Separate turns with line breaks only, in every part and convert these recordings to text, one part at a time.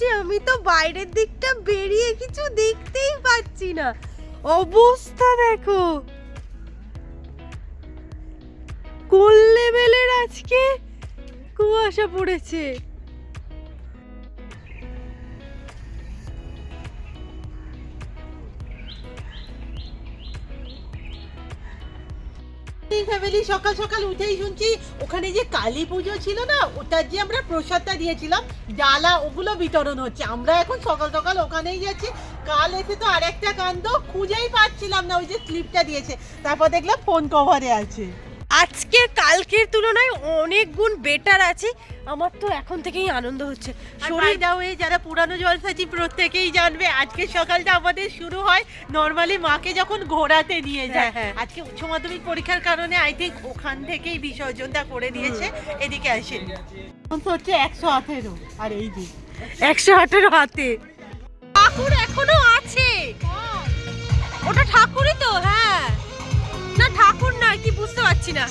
জলসাচ্ছি আমি তো বাইরের দিকটা বেরিয়ে কিছু দেখতেই পাচ্ছি না। অবস্থা দেখো। কোন লেভেলের আজকে? কুয়াশা পড়েছে।
ফ্যামিলি সকাল সকাল উঠেই শুনছি, ওখানে যে কালী পুজো ছিল না, ওটার যে আমরা প্রসাদটা দিয়েছিলাম, ডালা ওগুলো বিতরণ হচ্ছে। আমরা এখন সকাল সকাল ওখানেই যাচ্ছি। কাল এসে তো আরেকটা কাণ্ড, খুঁজেই পাচ্ছিলাম না, ওই যে স্লিপটা দিয়েছে। তারপর দেখলাম ফোন কভারে আছে।
আজকে কালকের তুলনায় অনেক গুণ বেটার আছি। আমার তো এখন থেকেই আনন্দ হচ্ছে।
শরীর
শরীর
হয়ে যারা পুরানো জলসাচি প্রত্যেকেই জানবে আজকে সকালটা আমাদের শুরু হয় নর্মালি মাকে যখন ঘোরাতে নিয়ে যায়।
হ্যাঁ, হ্যাঁ।
আজকে উচ্চ মাধ্যমিক পরীক্ষার কারণে আই থিঙ্ক ওখান থেকেই বিসর্জনটা করে দিয়েছে। এদিকে আসেন। তো হচ্ছে একশো আঠেরো আর এই দিক
একশো আঠেরো হাতে। ঠাকুর এখনও আছে। ওটা ঠাকুরই তো হ্যাঁ। ঠাকুর না কি বুঝতে পারছি না।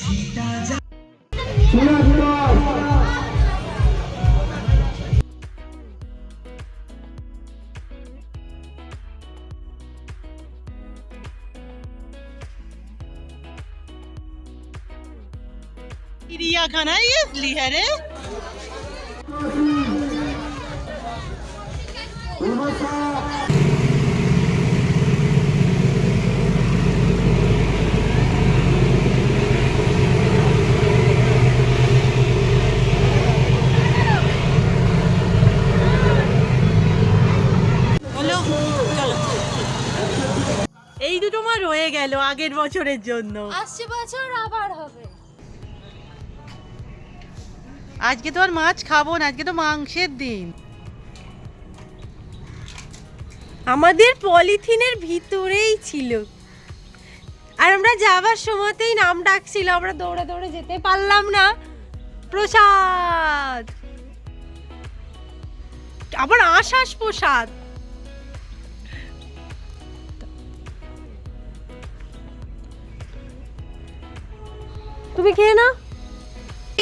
চিড়িয়াখানায় গেছলি হ্যাঁ রে। হলো চলো এই দুটো মা রয়ে গেল আগের বছরের জন্য।
আসছে বছর আবার হবে।
আজকে তো আর মাছ খাব না আজকে তো মাংসের দিন।
আমাদের পলিথিনের ভিতরেই ছিল। আর আমরা যাবার সময়তেই নাম ডাকছিল আমরা দৌড়ে দৌড়ে যেতে পারলাম না। প্রসাদ! আবার আশাস প্রসাদ! তুমি খেয়ে না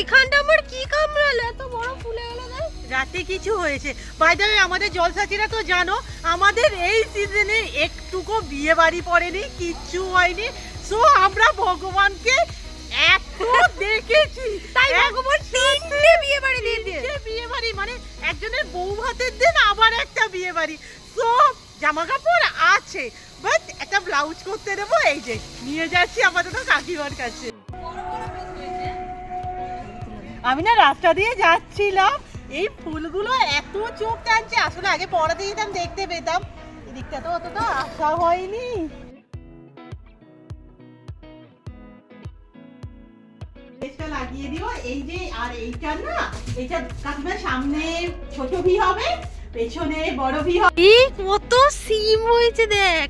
এখানটা আমার কি কামড়ালো? এত বড় ফুলে গেল?
রাতে কিছু হয়েছে। বাইরে আমাদের জলসাচিরা তো জানো আমাদের এই সিজনে একটুকু বিয়ে বাড়ি পড়েনি কিচ্ছু হয়নি। সো আমরা ভগবানকে এত দেখেছি।
তাই ভগবান তিনটে বিয়ে বাড়ি দিয়ে দিয়ে
তিনটে বিয়ে বাড়ি মানে একজনের বউ ভাতের দিন আবার একটা বিয়ে বাড়ি। সো জামা কাপড় আছে বাট একটা ব্লাউজ করতে দেবো এই যে নিয়ে যাচ্ছি আমাদের তো কাকিমার কাছে। আমি না রাস্তা দিয়ে যাচ্ছিলাম। এই ফুলগুলো এত চোখ টানছে আসলে আগে পড়াতে যেতাম দেখতে পেতাম। এদিকটা তো অতটা আসা হয়নি। পেজটা লাগিয়ে দিও এই যে আর এইটা না এইটা কাকিমার সামনে ছোট ভি হবে পেছনে বড় ভি হবে।
কত সিম হয়েছে দেখ।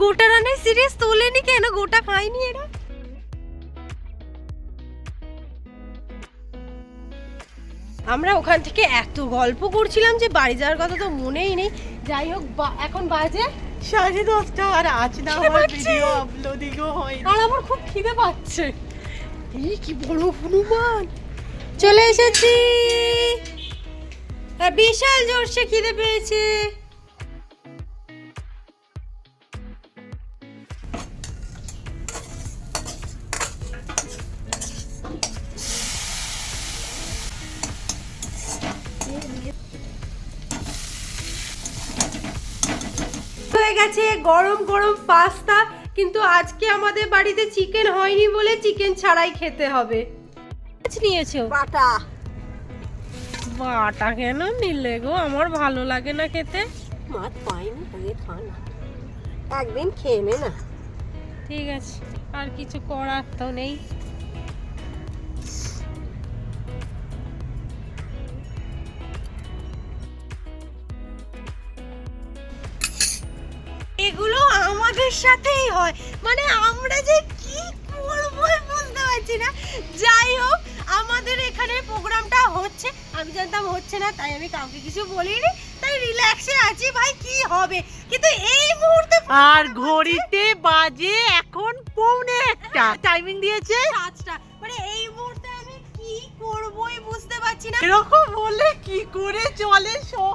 গোটা রান্নায় সিরিয়াস তোলেনি কেন? গোটা খায়নি এরা? আমরা ওখান থেকে এত গল্প করছিলাম যে বাড়ি যাওয়ার কথা তো মনেই নেই। যাই হোক বা- এখন বাজে
সাড়ে দশটা আর আজ না আমার। ভিডিও আপলোডিংও হয়
আর আমার খুব খিদে পাচ্ছে। এই কি বড় হনুমান? চলে এসেছি। বিশাল জোরসে খিদে পেয়েছে। গরম গরম পাস্তা কিন্তু আজকে আমাদের বাড়িতে চিকেন হয়নি বলে চিকেন ছাড়াই খেতে হবে। নিয়েছো?
বাটা।
বাটা কেন নিলে গো? আমার ভালো লাগে না খেতে।
মাছ পাইনি আগে খা না। একদিন খেয়ে নে না।
ঠিক আছে আর কিছু করার তো নেই। এগুলো আমাদের সাথেই হয়। মানে আমরা যে কি করব বুঝতে পারছি না। যাই হোক আমাদের এখানে প্রোগ্রামটা হচ্ছে। আমি জানতাম হচ্ছে না তাই আমি কাউকে কিছু বলিনি। তাই রিল্যাক্সে আছি ভাই কি হবে? কিন্তু এই মুহূর্তে
আর ঘড়িতে বাজে এখন পৌনে একটা। টাইমিং দিয়েছে?
সাতটা। মানে এই মুহূর্তে আমি কি করবই বুঝতে পারছি না।
এরকম বললে কি করে চলে সকালে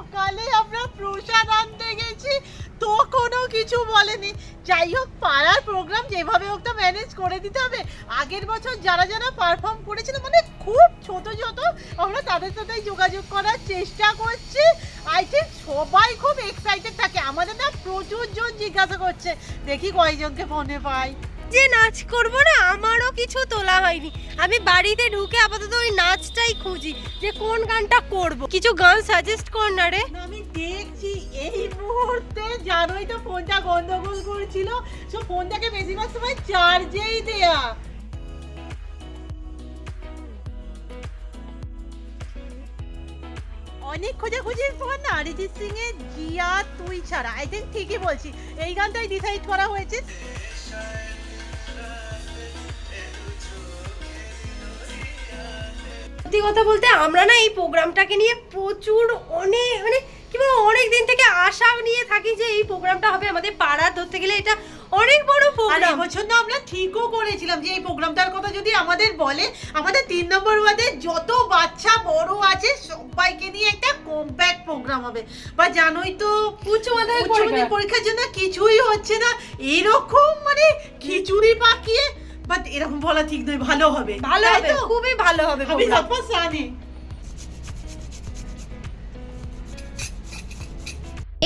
কোনো কিছু বলেনি। যাই হোক পাড়ার প্রোগ্রাম যেভাবে হোক তো ম্যানেজ করে দিতে হবে। আগের বছর যারা যারা পারফর্ম করেছিল মানে খুব ছোট ছোট আমরা তাদের সাথে যোগাযোগ করার চেষ্টা করছি। আই থিঙ্ক সবাই খুব এক্সাইটেড থাকে। আমাদের না প্রচুর জন জিজ্ঞাসা করছে দেখি কয়জনকে ফোনে পাই?
যে নাচ করব না আমারও কিছু তোলা হয়নি। আমি বাড়িতে ঢুকে আপাতত ওই নাচটাই খুঁজি যে কোন গানটা করব। কিছু গান সাজেস্ট কর না রে।
আমি দেখছি এই মুহূর্তে জানোই তো ফোনটা গন্ডগোল করছিল, সো ফোনটাকে বেশিরভাগ সময় চার্জেই দেয়া। অনেক খোঁজাখুঁজির পর না অরিজিৎ সিং এর জিয়া, তুই ছাড়া। আই থিঙ্ক ঠিকই বলছি। এই গানটাই ডিসাইড করা হয়েছে।
সত্যি কথা বলতে, আমরা না এই প্রোগ্রামটাকে নিয়ে প্রচুর অনেক মানে কি বলব অনেক দিন থেকে আশা নিয়ে থাকি যে এই প্রোগ্রামটা হবে আমাদের পাড়ার ধরতে গেলে এটা অনেক বড় প্রোগ্রাম।
এবছর না আমরা ঠিকও করেছিলাম যে এই প্রোগ্রামটার কথা যদি আমাদের বলে আমাদের তিন নম্বর ওয়ার্ডে যত বাচ্চা বড় আছে সবাইকে নিয়ে একটা কম্প্যাক্ট প্রোগ্রাম হবে। বা জানোই তো
উচ্চ মাধ্যমিক
পরীক্ষার জন্য কিছুই হচ্ছে না। এরকম মানে খিচুড়ি পাকিয়ে বাট এরকম বলা ঠিক নয় ভালো হবে।
ভালো হবে? খুবই ভালো হবে
আমি। সাপোজ জানি।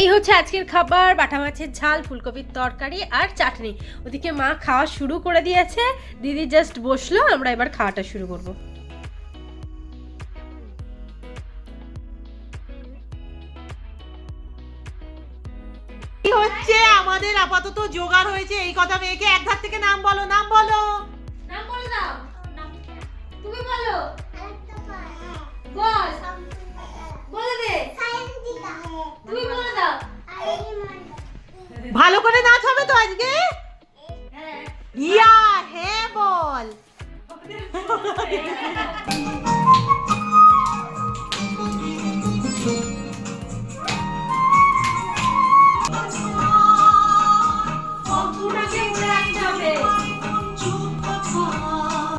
এই হচ্ছে আজকের খাবার বাটা মাছের ঝাল ফুলকপির তরকারি আর চাটনি। ওদিকে মা খাওয়া শুরু করে দিয়েছে। দিদি জাস্ট বসল আমরা এবার খাওয়াটা শুরু করব।
হচ্ছে? আমাদের আপাতত জোগাড় হয়েছে। এই কথা মেয়েকে এক ধার থেকে নাম বলো নাম বলো।
নাম বলে দাও তুমি বলো। বল। বলে দে। তুমি বলে দাও।
ভালো করে নাচ হবে তো আজকে?
হ্যাঁ।
ইয়া হ্যাঁ বল।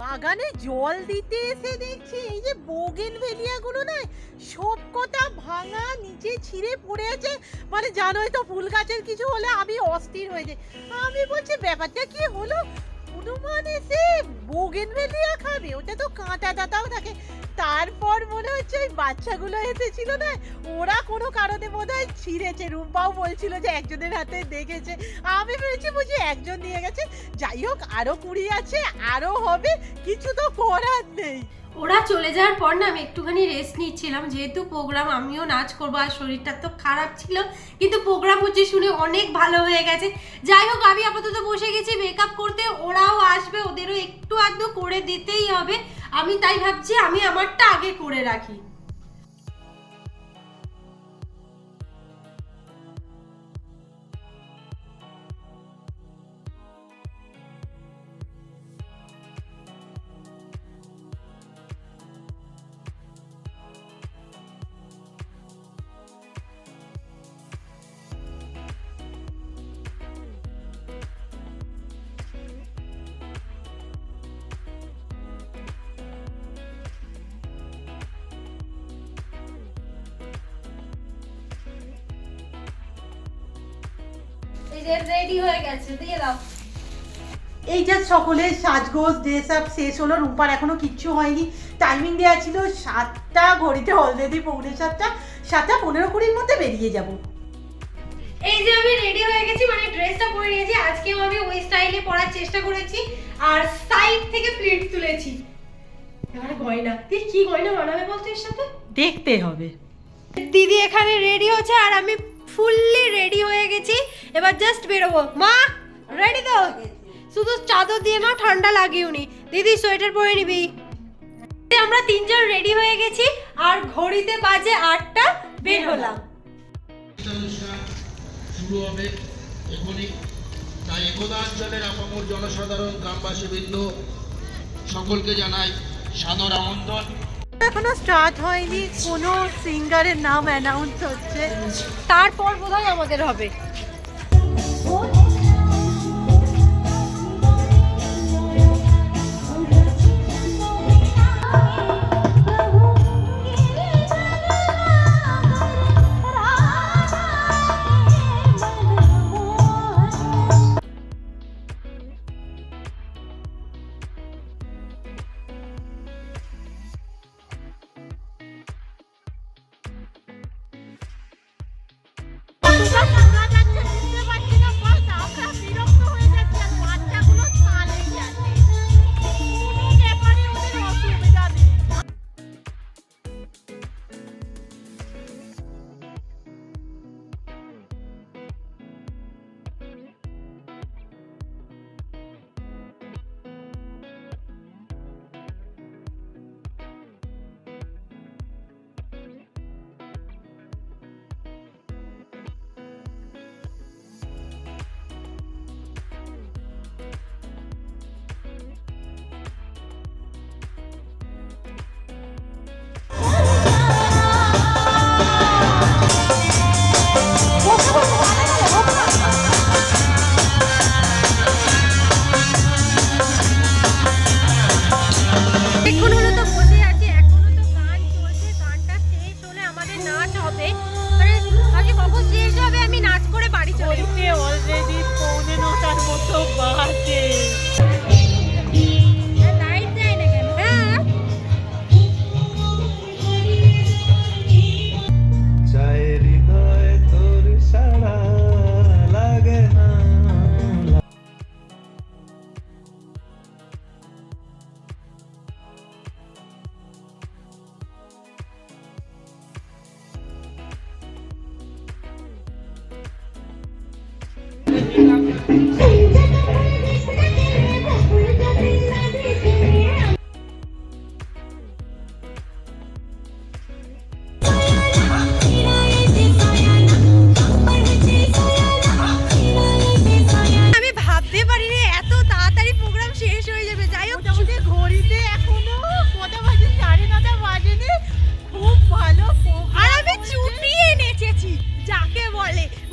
বাগানে জল দিতে এসে দেখছি এই যে বোগেন ভেলিয়াগুলো না সব কটা নিচে ছিঁড়ে পড়ে আছে মানে জানোই তো ফুল গাছের কিছু হলে আমি অস্থির হয়ে যাই। আমি বলছি, ব্যাপারটা কি হলো? হনুমান এসে বোগেন ভেলিয়া খাবে, ওটা তো কাঁটা দাঁতাও থাকে ওই বাচ্চাগুলো এসেছিল না, ওরা কোনো কারণে বোধ হয় ছিঁড়েছে। রুম্পাও বলছিল যে একজনের হাতে দেখেছে। আমি ভেবেছি বুঝি একজন নিয়ে গেছে। যাই হোক, আরও কুড়ি আছে, আরও হবে, কিছু তো করার নেই।
ওরা চলে যাওয়ার পর না আমি একটুখানি রেস্ট নিচ্ছিলাম। যেহেতু প্রোগ্রাম আমিও নাচ করব আর শরীরটা তো খারাপ ছিল, কিন্তু প্রোগ্রাম হচ্ছে শুনে অনেক ভালো হয়ে গেছে। যাই হোক, আমি আপাতত বসে গেছি। মেকআপ করতে ওরাও আসবে, ওদেরও একটু আধটু করে দিতেই হবে। আমি তাই ভাবছি আমি আমারটা আগে করে রাখি। যে রেডি হয়ে গেছে দিয়ে দাও।
এই যে সকলের সাজগোজ ড্রেস আপ শেষ হলো রূপার এখনও কিচ্ছু হয়নি। টাইমিং দেওয়া ছিল সাতটা ঘড়িতে অলরেডি পৌনে সাতটা সাতটা পনেরো কুড়ির মধ্যে বেরিয়ে যাব।
এই যে আমি রেডি হয়ে গেছি মানে ড্রেসটা পরে নিয়েছি আজকেও আমি ওই স্টাইলে পরার চেষ্টা করেছি আর সাইড থেকে প্লিট তুলেছি। এবারে গয়না তুই কি গয়না বানাবে বলতো এর সাথে?
দেখতে হবে।
দিদি এখানে রেডি হচ্ছে আর আমি ফুললি রেডি হয়ে গেছি। এবার জাস্ট বেরোবো। মা রেডি তো? শুধু চাদর দিয়ে না, ঠান্ডা লাগিও নি দিদি সোয়েটার পরে নিবি। আমরা তিনজন রেডি হয়ে গেছি, আর ঘড়িতে বাজে আটটা, বের হলাম।
শুরু হবে এখনই। তাই আপামর জনসাধারণ সকলকে জানাই সাদর আমন্ত্রণ।
এখনও স্টার্ট হয়নি কোনো সিঙ্গারের নাম অ্যানাউন্স হচ্ছে।
তারপর বোধহয় আমাদের হবে। so body.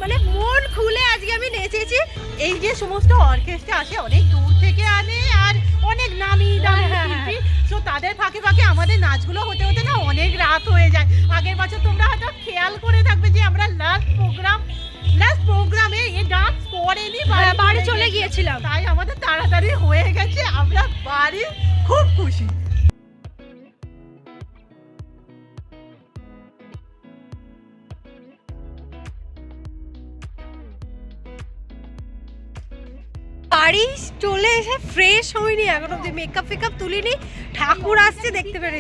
মানে মন খুলে আজকে আমি নেচেছি।
এই যে সমস্ত অর্কেস্ট্রা আসে অনেক দূর থেকে আনে আর অনেক নামি দামি
হ্যাঁ, হ্যাঁ,
শিল্পী। তো তাদের ফাঁকে ফাঁকে আমাদের নাচগুলো হতে হতে না অনেক রাত হয়ে যায়। আগের বছর তোমরা হয়তো খেয়াল করে থাকবে যে আমরা লাস্ট প্রোগ্রাম লাস্ট প্রোগ্রামে এই ডান্স করেনি
হ্যাঁ, বাড়ি
চলে
গিয়েছিলাম।
তাই আমাদের তাড়াতাড়ি হয়ে গেছে। আমরা বাড়ি খুব খুশি।
বাড়ি চলে এসে ফ্রেশ হইনি এখন অব্দি মেকআপ ফেকআপ তুলিনি ঠাকুর আসছে দেখতে পেরে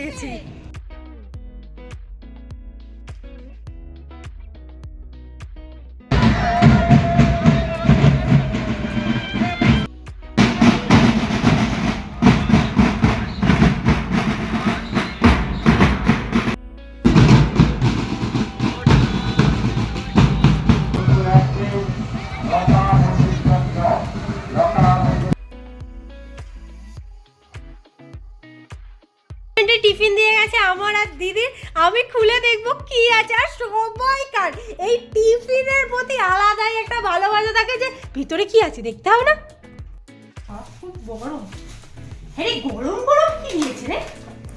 ভিতরে কি আছে দেখতে হবে না?
খুব গরম।
হ্যাঁ গরম গরম কি নিয়েছে রে?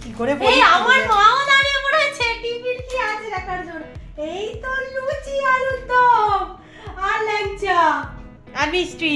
কি করে
বলি? আমার মাও দাঁড়িয়ে পড়েছে। কি আছে দেখার জন্য? এই তো লুচি আলুর দম। আর ল্যাংচা।
আর মিষ্টি।